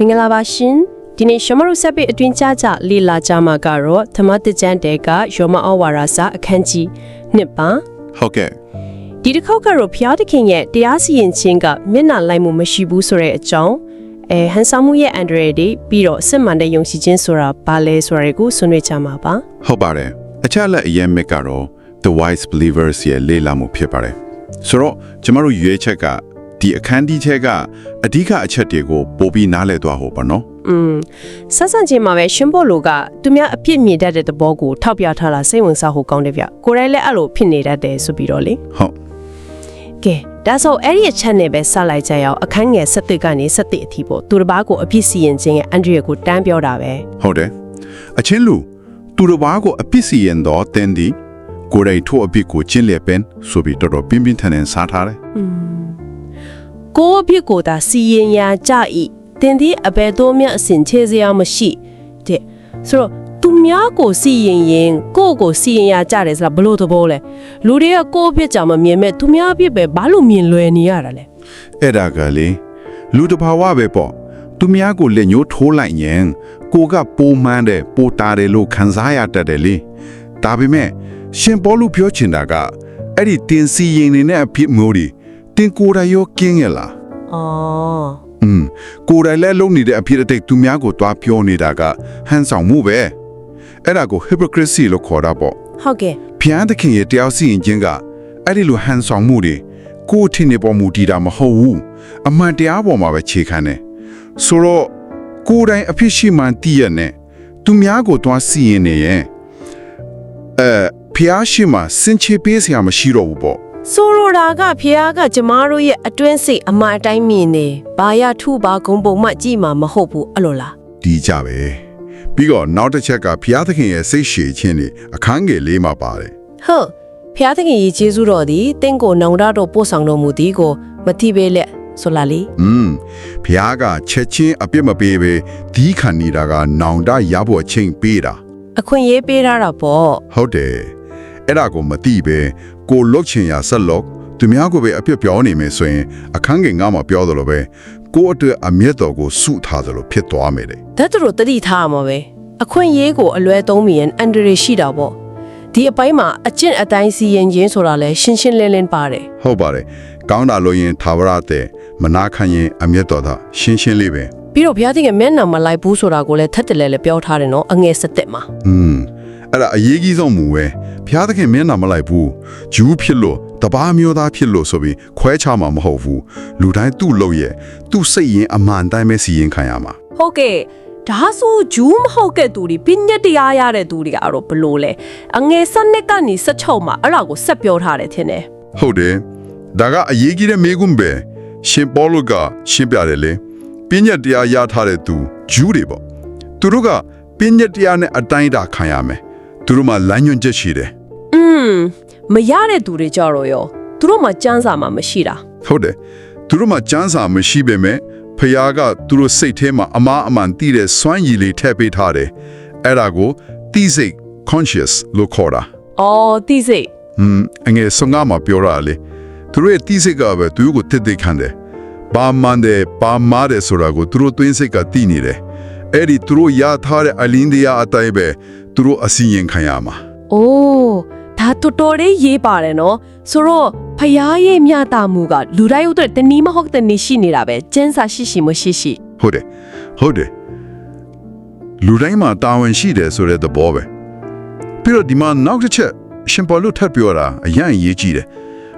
မင်္ဂလာပါရှင်ဒီနေ့ရှမရုဆက်ပေအတွင်းကြကြလေလာကြမှာကတော့သမတ်တကြံတဲကယောမအဝါရာစာအခန်းကြီးနှစ်ပါဟုတ်ကဲ့ဒီတစ်ခေါက်ကတော့ဖျားသခင်ရဲ့တရားစီရင်ခြင်းကမျက်နှာလိုက်မှုမရှိဘူးဆိုတဲ့အကြောင်းအဲဟန်ဆောင်မှုရဲ့အန်ဒရယ်တွေပြီးတော့စစ်မှန်တဲ့ယုံကြည်ခြင်းဆိုတာဘာလဲဆိုတာကိုဆွေးနွေးကြမှာပါဟုတ်ပါတယ်အချက်အလက်အရင်မြစ်ကတော့ the wise believers ရဲ့လေ့လာမှုဖြစ်ပါတယ်ဆိုတော့ကျမတို့ရွေးချက်က ဒီအခန်းကြီးချက်ကအဓိကအချက်တွေကိုပို့ပြီးနားလည်သွားဟောပါနော်อืมဆက်ဆံခြင်းမှာပဲရှင်ဘောလိုကသူများအပြစ်မြင်တတ်တဲ့သဘောကိုထောက်ပြထားတာစိတ်ဝင်စားဖို့ကောင်းတယ်ဗျကိုယ်တိုင်လည်းအဲ့လိုဖြစ်နေတတ်တယ်ဆိုပြီးတော့လေဟုတ်ကဲဒါဆိုအဲ့ဒီအချက်နဲ့ပဲဆက်လိုက်ကြရအောင်အခန်းငယ်7တစ်ကနေ7အထိပေါ့သူတစ်ပါးကိုအပြစ်စီရင်ခြင်းရဲ့အန်ဒရီယာကိုတန်းပြောတာပဲဟုတ်တယ်အချင်းလူသူတစ်ပါးကိုအပြစ်စီရင်တော့တင်းဒီကိုယ်တိုင်ထို့အပြစ်ကိုကျင့်လည်ပင်ဆိုပြီးတော်တော်ပြင်းပြင်းထန်ထန်စားထားတယ် ကိုယ့်အပြစ်ကိုသာစီရင်ရာကြဤတင်ဒီအဘယ်တော့မှအစင်ချေစရာမရှိတဲ့ဆိုတော့သူများကိုစီရင်ရင်ကိုယ့်ကိုစီရင်ရာကြတယ်ဆိုတာဘလို့သဘောလဲလူတွေကကိုယ့်အပြစ်ကြောင့်မမြင်မဲ့သူများအပြစ်ပဲဘာလို့မြင်လွယ်နေရတာလဲအဲ့ဒါကလေလူတစ်ဘာဝပဲပေါ့သူများကိုလက်ညှိုးထိုးလိုက်ရင်ကိုကပိုမှန်းတယ်ပိုတာတယ်လို့ခံစားရတတ်တယ်လေဒါပေမဲ့ရှင်ဘောလူပြောချင်တာကအဲ့ဒီတင်စီရင်နေတဲ့အဖြစ်မျိုးတွေ တင်ကိုယ်တိုင်ရောကင်းရလားအော်อืมကိုယ်တိုင်လည်းလုံနေတဲ့အဖြစ်အတိတ်သူများကိုတွားပြောနေတာကဟန်ဆောင်မှုပဲအဲ့ဒါကို hypocrisy လို့ခေါ်တာပေါ့ဟုတ်ကဲ့ဖျားသခင်ရဲ့တရားစီရင်ခြင်းကအဲ့ဒီလိုဟန်ဆောင်မှုတွေကိုယ့်အထင်နေပေါ်မူတည်တာမဟုတ်ဘူးအမှန်တရားပေါ်မှာပဲခြေခံတယ်ဆိုတော့ကိုယ်တိုင်အဖြစ်ရှိမှန်တည်ရနဲ့သူများကိုတွားစီရင်နေရင်အဲဖျားရှိမှစင်ချေပေးစရာမရှိတော့ဘူးပေါ့ ဆိုလိုတာကဖះကကျမတို့ရဲ့အတွင်းစိတ်အမှန်အတိုင်းမြင်နေဘာရထုဘာဂုံပုံမှကြည့်မှာမဟုတ်ဘူးအဲ့လိုလားဒီကြပဲပြီးတော့နောက်တစ်ချက်ကဖျားသခင်ရဲ့စိတ်ရှည်ခြင်းတွေအခန်းငယ်လေးမှာပါတယ်ဟုတ်ဖះသခင်ကြီးကျေးဇူးတော်သည်တင့်ကိုနောင်တတော်ပို့ဆောင်တော်မူသည်ကိုမတိပေးလက်ဆိုလာလေอืมဖျားကချက်ချင်းအပြစ်မပေးပဲဒီခံနေတာကနောင်တရဖို့အချိန်ပေးတာအခွင့်ရေးပေးထားတာပေါ့ဟုတ်တယ်အဲ့ဒါကိုမသိပဲ ကိုလုတ်ချင်ရဆက်လုတ်သူများကိုပဲအပြစ်ပြောနေမယ်ဆိုရင်အခန်းငယ်ငါမှာပြောသလိုပဲကိုယ့်အတွက်အမျက်တော်ကိုစုထားသလိုဖြစ်သွားမယ်တဲ့တတ်သူတို့တတိထားမှာပဲအခွင့်ရေးကိုအလွဲသုံးမိရင်အန်ဒရီရှိတာပေါ့ဒီအပိုင်းမှာအကျင့်အတိုင်းစီရင်ခြင်းဆိုတာလဲရှင်းရှင်းလင်းလင်းပါတယ်ဟုတ်ပါတယ်ကောင်းတာလို့ရင်သာဝရတဲ့မနာခံရင်အမျက်တော်သာရှင်းရှင်းလေးပဲပြီးတော့ဘုရားသခင်မျက်နှာမလိုက်ဘူးဆိုတာကိုလည်းထပ်တယ်လဲလဲပြောထားတယ်နော်အငယ်စက်တက်မှာอืม အဲ့ဒါအရေးကြီးဆုံးမူပဲဘုရားသခင်မျက်နှာမလိုက်ဘူးဂျူးဖြစ်လို့တပားမျိုးသားဖြစ်လို့ဆိုပြီးခွဲခြားမှာမဟုတ်ဘူးလူတိုင်းသူ့လုပ်ရဲ့သူ့စိတ်ရင်အမှန်တိုင်းပဲစီရင်ခံရမှာဟုတ်ကဲ့ဒါဆိုဂျူးမဟုတ်ကဲ့သူတွေပြည့်ညက်တရားရတဲ့သူတွေကတော့ဘလို့လဲအငယ်စနစ်ကနေ16မှာအဲ့ဒါကိုဆက်ပြောထားတယ်ထင်တယ်ဟုတ်တယ်ဒါကအရေးကြီးတဲ့မေကွန်းပဲရှင်ပေါလုကရှင်းပြတယ်လေပညာတရားရထားတဲ့သူဂျူးတွေပေါ့သူတို့ကပညာတရားနဲ့အတိုင်းအတာခံရမယ် သူတို့မှလမ်းညွှန်ချက်ရှိတယ်อืมမရတဲ့သူတွေကြတော့ရောသူတို့မှစမ်းစာမှမရှိတာဟုတ်တယ်သူတို့မှစမ်းစာမရှိပေမဲ့ဖခင်ကသူတို့စိတ်ထဲမှာအမားအမှန်တည်တဲ့စွမ်းရည်လေးထည့်ပေးထားတယ်အဲ့ဒါကိုသိစိတ် conscious လို့ခေါ်တာအော်သိစိတ်ဟွန်းအငယ်ဆုံးကမှာပြောရလေသူတို့ရဲ့သိစိတ်ကပဲသူတို့ကိုတစ်သိခံတယ်ဘာမှန်တယ်ဘာမှားတယ်ဆိုတာကိုသူတို့သွင်းစိတ်ကသိနေတယ် အဲ့ဒီသူတို့ရထားတဲ့အလင်းတရားအတိုင်းပဲသူတို့အစီရင်ခံရမှာအိုးဒါတော်တော်လေးရေးပါတယ်နော်ဆိုတော့ဖျားရဲ့မြတာမှုကလူတိုင်းအတွက်တနည်းမဟုတ်တဲ့နေရှိနေတာပဲကျန်းစာရှိရှိမရှိရှိဟုတ်တယ်ဟုတ်တယ်လူတိုင်းမှာတာဝန်ရှိတယ်ဆိုတဲ့သဘောပဲပြီးတော့ဒီမှာနောက်တစ်ချက်ရှင်ပေါ်လို့ထပ်ပြောတာအရင်အရေးကြီးတယ်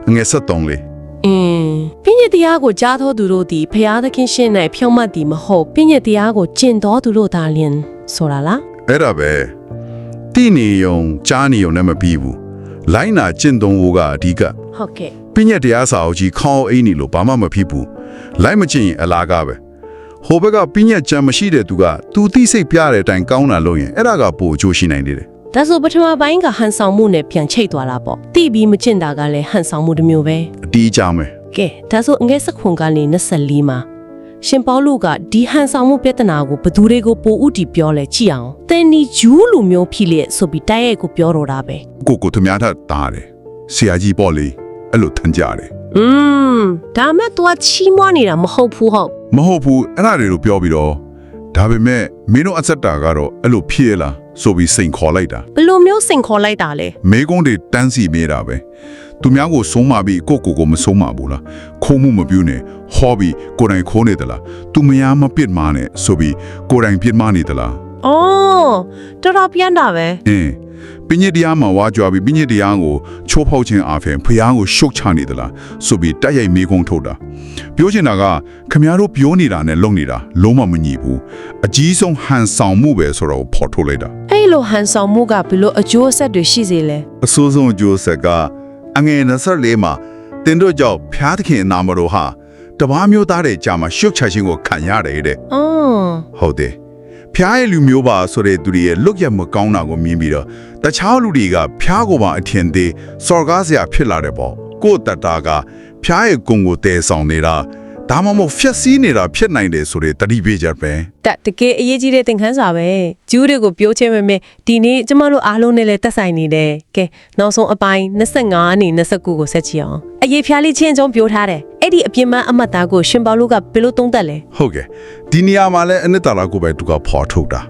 အငယ်ဆက်တုံးလေးအင်း ပညတ်တရားကိုကြားတော်သူတို့သည်ဖျားသခင်ရှင်း၌ဖြောင့်မတ်သည်မဟုတ်ပညတ်တရားကိုကျင့်တော်သူတို့သာလျှင်ဆိုတာလားအဲ့ဒါပဲတိနေယုံကြားနေယုံနဲ့မပြီးဘူးလိုင်းနာကျင့်သုံးဖို့ကအဓိကဟုတ်ကဲ့ပညာတရားစာအုပ်ကြီးခေါင်းအိမ်နေလို့ဘာမှမဖြစ်ဘူးလိုက်မကျင်ရင်အလားကားပဲဟိုဘက်ကပညာကြံမရှိတဲ့သူကသူသိစိတ်ပြတဲ့အတိုင်းကောင်းတာလို့ရင်အဲ့ဒါကပိုအကျိုးရှိနိုင်တယ်တဲ့ဒါဆိုပထမပိုင်းကဟန်ဆောင်မှုနဲ့ပြန်ချိတ်သွားတာပေါ့တိပြီးမကျင့်တာကလည်းဟန်ဆောင်မှုတစ်မျိုးပဲအတီးကြမယ် ကဲဒါဆိုအငယ်စခွန်ကနေ24မှာရှင်ပေါလုကဒီဟန်ဆောင်မှုပြဿနာကိုဘသူတွေကိုပိုဥတီပြောလဲကြည့်အောင်တန်နီဂျူးလူမျိုးဖြစ်လျက်ဆိုပြီးတိုက်ရိုက်ကိုပြောတော့တာပဲ ကိုကိုသူများထတားတယ်ဆရာကြီးပေါ့လေအဲ့လိုထန်ကြတယ် อืมဒါမဲ့ तू ကချီးမွားနေတာမဟုတ်ဘူးဟုတ် မဟုတ်ဘူးအဲ့ဒါတွေကိုပြောပြီးတော့ ဒါပေမဲ့မင်းတို့အသက်တာကတော့အဲ့လိုဖြစ်ရလားဆိုပြီးစိန်ခေါ်လိုက်တာ ဘယ်လိုမျိုးစင်ခေါ်လိုက်တာလဲ မေကုန်းတွေတန်းစီမိတာပဲ သူများကိုဆုံးမပြီးကိုယ့်ကိုယ်ကိုမဆုံးမဘူးလားခိုးမှုမပြုနဲ့ဟောပြီးကိုယ်တိုင်ခိုးနေသလားသူမယားမပစ်မနဲ့ဆိုပြီးကိုယ်တိုင်ပြစ်မနေသလားအော်တော်တော်ပြန်တာပဲအင်းပညစ်တရားမှာဝါကြွားပြီးပညစ်တရားကိုချိုးဖောက်ခြင်းအပြင်ဖျားကိုရှုတ်ချနေသလားဆိုပြီးတိုက်ရိုက်မေကုန်းထုတ်တာပြောချင်တာကခမည်းတော်ပြောနေတာနဲ့လုံနေတာလုံးဝမညီဘူးအကြီးဆုံးဟန်ဆောင်မှုပဲဆိုတော့ဖော်ထုတ်လိုက်တာအဲ့လိုဟန်ဆောင်မှုကဘယ်လိုအကျိုးဆက်တွေရှိစေလဲအဆိုးဆုံးအကျိုးဆက်က အငယ်24မှာတင်တို့ကြောင့်ဖျားသခင်အနာမတော်ဟာတပားမျိုးသားတဲ့ကြာမှာရှုတ်ချခြင်းကိုခံရတယ်တဲ့အော်ဟုတ်တယ်ဖျားရဲ့လူမျိုးပါဆိုတဲ့သူတွေရဲ့လွတ်ရမကောင်းတာကိုမြင်ပြီးတော့တခြားလူတွေကဖျားကိုပါအထင်သေးစော်ကားစရာဖြစ်လာတယ်ပေါ့ကိုယ့်တတတာကဖျားရဲ့ဂုံကိုတည်ဆောင်နေတာ ဒါမှမဟုတ်ဖျက်ဆီးနေတာဖြစ်နိုင်တယ်ဆိုတဲ့တတိပေးချက်ပဲတက်တကယ်အရေးကြီးတဲ့သင်ခန်းစာပဲဂျူးတွေကိုပြောချင်းမဲ့မဲ့ဒီနေ့ကျမတို့အားလုံးနဲ့လည်းတက်ဆိုင်နေတယ်ကဲနောက်ဆုံးအပိုင်း25အနေ29ကိုဆက်ကြည့်အောင်အရေးဖျားလေးချင်းအကြောင်းပြောထားတယ်အဲ့ဒီအပြင်းမအမတ်သားကိုရှင်ပေါလုကဘယ်လိုသုံးသပ်လဲဟုတ်ကဲ့ဒီနေရာမှာလည်းအနှစ်သာရကိုပဲသူကဖော်ထုတ်တာ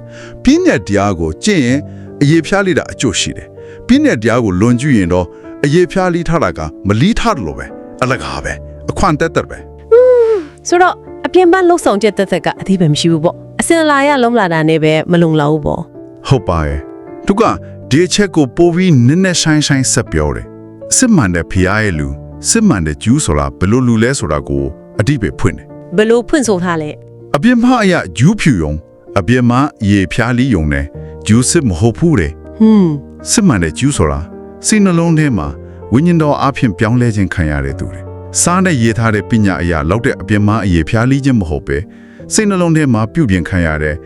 ပြည့်ညက်တရားကိုကျင့်ရင်အရေးဖျားလိတာအကျိုးရှိတယ်ပြည့်ညက်တရားကိုလွန်ကျူးရင်တော့အရေးဖျားလိထားတာကမလီထားတယ်လို့ပဲအလကားပဲအခွန်တက်တက်ပဲ ဆိုတော့အပြင်းပန်းလှုပ်ဆောင်ချက်တက်တက်ကအသေးပဲမရှိဘူးပေါ့အစင်လာရလုံးလာတာနဲ့ပဲမလုံလောက်ဘူးပေါ့ဟုတ်ပါရဲ့သူကဒီအချက်ကိုပိုပြီးနည်းနည်းဆိုင်ဆိုင်ဆက်ပြောတယ်စစ်မှန်တဲ့ဖျားရဲ့လူစစ်မှန်တဲ့ကျူးဆိုတာဘယ်လိုလူလဲဆိုတာကိုအတိပဲဖွင့်တယ်ဘယ်လိုဖွင့်ဆိုထားလဲအပြစ်မအရာဂျူးဖြူယုံအပြစ်မရေဖျားလီယုံနဲ့ဂျူးစစ်မဟုတ်ဘူးတဲ့ဟွန်းစစ်မှန်တဲ့ကျူးဆိုတာစိတ်နှလုံးထဲမှာဝိညာဉ်တော်အဖျင်ပြောင်းလဲခြင်းခံရတဲ့သူတွေ စားနဲ့ရေးထားတဲ့ပညာအရာလောက်တဲ့အပြစ်မအရေဖျားလီခြင်းမဟုတ်ပဲစိတ်နှလုံးထဲမှာပြုပြင်ခံရတဲ့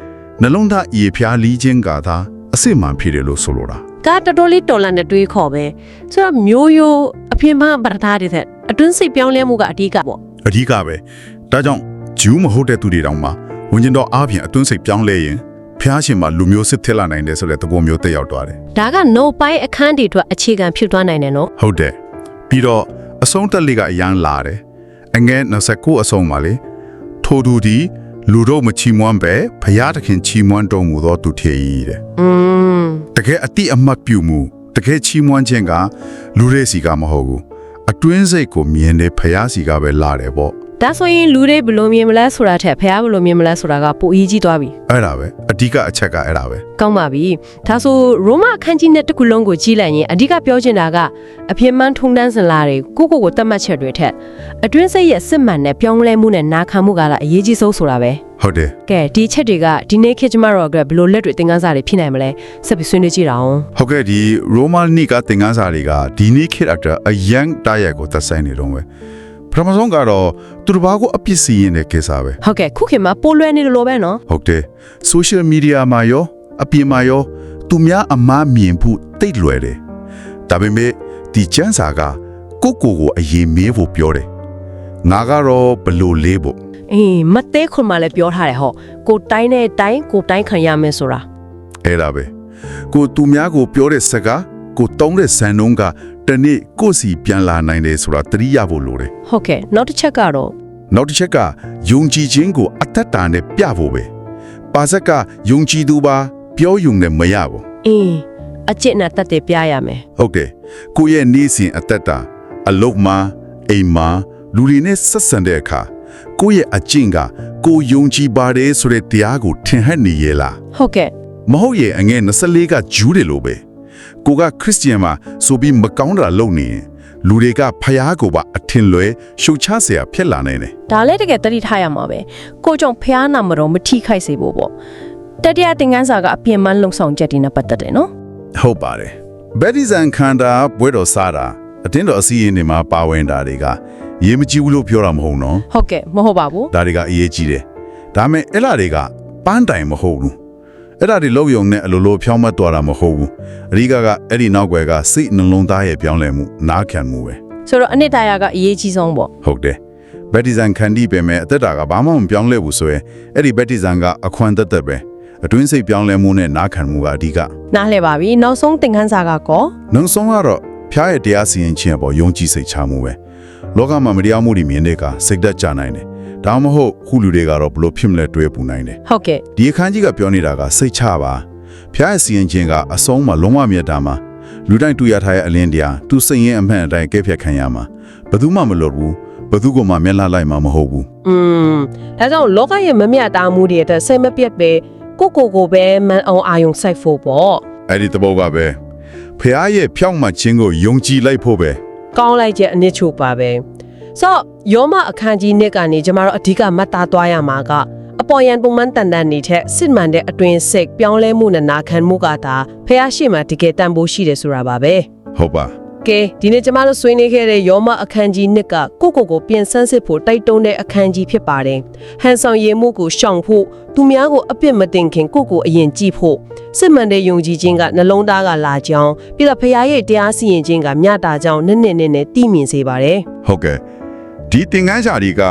နှလုံးသားအရေဖျားလီခြင်းကသာအစစ်မှန်ဖြစ်တယ်လို့ဆိုလိုတာကတော်တော်လေးတော်လန်တဲ့တွေးခေါ်ပဲဆိုတော့မျိုးရိုးအပြင်းပန်းပထထားတဲ့တဲ့အတွင်းစိတ်ပြောင်းလဲမှုကအဓိကပေါ့အဓိကပဲဒါကြောင့်ဂျူးမဟုတ်တဲ့သူတွေတောင်မှဝိညာဉ်တော်အဖျင်အတွင်းစိတ်ပြောင်းလဲရင်ဖျားရှင်မှာလူမျိုးစစ်ထက်လာနိုင်တယ်ဆိုတဲ့သဘောမျိုးတက်ရောက်သွားတယ်ဒါက no ပိုင်းအခန်းတွေအတွက်အခြေခံဖြစ်သွားနိုင်တယ်နော်ဟုတ်တယ်ပြီးတော့ အဆုံးတက်လေးကအရန်လာတယ်အငဲ29အဆုံးပါလေထိုသူဒီလူတို့မချီမွမ်းပဲဖျားသခင်ချီမွမ်းတော်မူသောသူထေဤတဲ့อืมတကယ်အတိအမှတ်ပြုမှုတကယ်ချီမွမ်းခြင်းကလူတွေစီကမဟုတ်ဘူးအတွင်းစိတ်ကိုမြင်တဲ့ဖျားစီကပဲလာတယ်ပေါ့ ဒါဆိုရင်လူတွေဘယ်လိုမြင်မလဲဆိုတာထက်ဖះဘယ်လိုမြင်မလဲဆိုတာကပိုအရေးကြီးသွားပြီအဲ့ဒါပဲအဓိကအချက်ကအဲ့ဒါပဲကောင်းပါပြီဒါဆိုရိုမအခန်းကြီးနဲ့တစ်ခုလုံးကိုကြည့်လိုက်ရင်အဓိကပြောချင်တာကအပြင်းမှန်းထုံတန်းစင်လာတွေကိုကိုကိုကိုတတ်မှတ်ချက်တွေထက်အတွင်းစိတ်ရဲ့စစ်မှန်တဲ့ပြောင်းလဲမှုနဲ့နာခံမှုကလာအရေးကြီးဆုံးဆိုတာပဲဟုတ်တယ်ကဲဒီချက်တွေကဒီနေ့ခေတ်ကျမတို့ကဘယ်လိုလက်တွေသင်ခန်းစာတွေဖြစ်နိုင်မလဲဆက်ပြီးဆွေးနွေးကြည့်တာအောင်ဟုတ်ကဲ့ဒီရိုမာနီကသင်္ကန်းစာတွေကဒီနေ့ခေတ်အတွက်အယံတိုက်ရိုက်ကိုသက်ဆိုင်နေတော့ပဲ ပထမဆုံးကတော့သူတစ်ပါးကိုအပြစ်စီရင်တဲ့ကိစ္စပဲဟုတ်ကဲ့ခုခေတ်မှာပိုလွယ်နေတယ်လို့ပဲနော်ဟုတ်တယ် social media မှာရောအပြင်မှာရောသူများအမားမြင်ဖို့တိတ်လွယ်တယ်ဒါပေမဲ့ဒီကျန်းစာကကိုယ့်ကိုယ်ကိုအရင်မေးဖို့ပြောတယ်ငါကတော့ဘလို့လေးဖို့အေးမသေးခွန်မှလည်းပြောထားတယ်ဟောကိုတိုင်းတဲ့တိုင်းကိုတိုင်းခံရမယ်ဆိုတာအဲ့ဒါပဲကိုသူများကိုပြောတဲ့စကား ကိုတုံးတဲ့ဇန်နှုံးကတနေ့ကိုယ့်စီပြန်လာနိုင်တယ်ဆိုတာသတိရဖို့လိုတယ်ဟုတ်ကဲ့နောက်တစ်ချက်ကတော့နောက်တစ်ချက်ကယုံကြည်ခြင်းကိုအသက်တာနဲ့ပြဖို့ပဲပါဇက်ကယုံကြည်သူပါပြောယုံနဲ့မရဘူးအေးအကျင့်နဲ့တက်တဲ့ပြရမယ်ဟုတ်တယ်ကိုယ့်ရဲ့နေ့စဉ်အသက်တာအလုပ်မှာအိမ်မှာလူတွေနဲ့ဆက်ဆံတဲ့အခါကိုယ့်ရဲ့အကျင့်ကကိုယုံကြည်ပါတယ်ဆိုတဲ့တရားကိုထင်ဟပ်နေရဲ့လားဟုတ်ကဲ့မဟုတ်ရဲ့အငဲ24ကဂျူးတယ်လို့ပဲ ကိုကခရစ်စတီယန်မှာဆိုပြီးမကောင်းတာလုပ်နေရင်လူတွေကဖျားကိုပါအထင်လွဲရှုတ်ချเสียဖြစ်လာနိုင်တယ် ဒါလည်းတကယ်တတိထားရမှာပဲကိုကြောင့်ဖះနာမတော်မထိခိုက်စေဖို့ပေါ့တတိယသင်ခန်းစာကအပြင်းမှန်းလုံဆောင်ချက်တွေနဲ့ပတ်သက်တယ်နော် ဟုတ်ပါတယ်ဘက်ဒီဇန်ခန္ဓာဘွဲတော်စားတာအတင်းတော်အစည်းအင်းတွေမှာပါဝင်တာတွေကရေးမကြည့်ဘူးလို့ပြောတာမဟုတ်နော် ဟုတ်ကဲ့မဟုတ်ပါဘူး ဒါတွေကအရေးကြီးတယ်ဒါမဲ့အဲ့လာတွေကပန်းတိုင်မဟုတ်ဘူး အဲ့ဒါတွေလောက်ယုံနဲ့အလိုလိုဖြောင်းမတ်သွားတာမဟုတ်ဘူးအဓိကကအဲ့ဒီနောက်ွယ်ကစိတ်နှလုံးသားရဲ့ပြောင်းလဲမှုနားခံမှုပဲဆိုတော့အနှစ်တရာကအရေးကြီးဆုံးပေါ့ဟုတ်တယ်ဘက်ဒီဇန်ခန္ဒီပဲမဲ့အသက်တာကဘာမှမပြောင်းလဲဘူးဆိုရင်အဲ့ဒီဘက်ဒီဇန်ကအခွန်သက်သက်ပဲအတွင်းစိတ်ပြောင်းလဲမှုနဲ့နားခံမှုကအဓိကနားလဲပါပြီနောက်ဆုံးသင်ခန်းစာကကောနောက်ဆုံးကတော့ဖျားရဲ့တရားစီရင်ခြင်းအပေါ်ယုံကြည်စိတ်ချမှုပဲလောကမှာမတရားမှုတွေမြင်တဲ့အခါစိတ်သက်ကြနိုင်တယ် ဒါမှမဟုတ်ခုလူတွေကတော့ဘလို့ဖြစ်မလဲတွေးပူနိုင်တယ်ဟုတ်ကဲ့ဒီအခန်းကြီးကပြောနေတာကစိတ်ချပါဖျားရဲ့စီရင်ခြင်းကအဆုံးမှာလုံးဝမြတ်တာမှာလူတိုင်းတူရထားရဲ့အလင်းတရားသူစိတ်ရင်အမှန်အတိုင်းကဲဖြတ်ခံရမှာဘယ်သူမှမလွတ်ဘူးဘယ်သူကမှမျက်လှလိုက်မှာမဟုတ်ဘူးอืมဒါကြောင့်လောကရဲ့မမျှတာမှုတွေအတွက်စိတ်မပြတ်ပဲကိုကိုကိုပဲမန်အောင်အာယုံစိုက်ဖို့ပေါ့အဲ့ဒီတဘောကပဲဖျားရဲ့ဖြောင့်မှခြင်းကိုယုံကြည်လိုက်ဖို့ပဲကောင်းလိုက်ချက်အနစ်ချုပ်ပါပဲ ဆိုတော့ယောမအခန်းကြီးနှစ်ကနေကျမတို့အဓိကမှတ်သားသွားရမှာကအပေါ်ယံပုံမှန်တန်တန်နေထက်စစ်မှန်တဲ့အတွင်စိတ်ပြောင်းလဲမှုနဲ့နာခံမှုကသာဖះရှိမှတကယ်တန်ဖိုးရှိတယ်ဆိုတာပါပဲဟုတ်ပါကဲဒီနေ့ကျမတို့ဆွေးနွေးခဲ့တဲ့ယောမအခန်းကြီးနှစ်ကကိုကိုကိုပြင်ဆန်းစစ်ဖို့တိုက်တွန်းတဲ့အခန်းကြီးဖြစ်ပါတယ်။ဟန်ဆောင်ရည်မှုကိုရှောင်ဖို့သူများကိုအပြစ်မတင်ခင်ကိုကိုအရင်ကြည့်ဖို့စစ်မှန်တဲ့ယုံကြည်ခြင်းကနှလုံးသားကလာကြောင်းပြီးတော့ဖခင်ရဲ့တရားစီရင်ခြင်းကမျှတာကြောင်းနည်းနည်းနဲ့နဲ့တည်မြင်စေပါတယ်ဟုတ်ကဲ့ ဒီသင်္ကန်းစာတွေက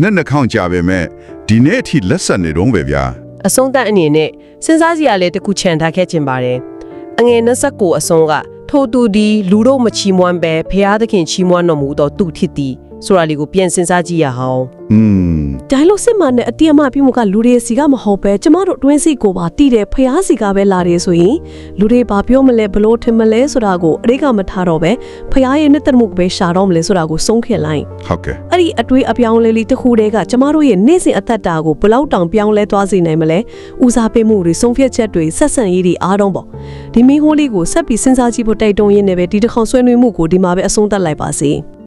နဲ့နှခေါင်းကြပဲမဲ့ဒီနေ့အထိလက်ဆက်နေတော့ပဲဗျာ။အဆုံးသတ်အနေနဲ့စဉ်းစားစရာလေးတစ်ခုခြံထားခဲ့ခြင်းပါတယ်။အငယ်29အဆုံးကထို့သူဒီလူတို့မချီးမွမ်းပဲဖခင်သခင်ချီးမွမ်းတော်မူသောသူဖြစ်သည် ဆိုတာလေးကိုပြန်စဉ်းစားကြည့်ရအောင်။อืมဒါလို့စစ်မှန်တဲ့အတိအမပြုမှုကလူတွေစီကမဟုတ်ပဲကျမတို့တွင်းစီကိုပါတည်တယ်ဖျားစီကပဲလာတယ်ဆိုရင်လူတွေဘာပြောမလဲဘလို့ထင်မလဲဆိုတာကိုအရိကမထားတော့ပဲဖျားရဲ့နှစ်သက်မှုကိုပဲရှာတော့မလဲဆိုတာကိုဆုံးဖြတ်လိုက်ဟုတ်ကဲ့အဲ့ဒီအတွေးအပြောင်းလဲလေးတစ်ခုတည်းကကျမတို့ရဲ့နေ့စဉ်အသက်တာကိုဘယ်လောက်တောင်ပြောင်းလဲသွားစေနိုင်မလဲဦးစားပေးမှုတွေဆုံးဖြတ်ချက်တွေဆက်ဆံရေးတွေအားလုံးပေါ့ဒီမင်းဟိုးလေးကိုဆက်ပြီးစဉ်းစားကြည့်ဖို့တိုက်တွန်းရင်းနဲ့ပဲဒီတစ်ခေါက်ဆွေးနွေးမှုကိုဒီမှာပဲအဆုံးသတ်လိုက်ပါစေ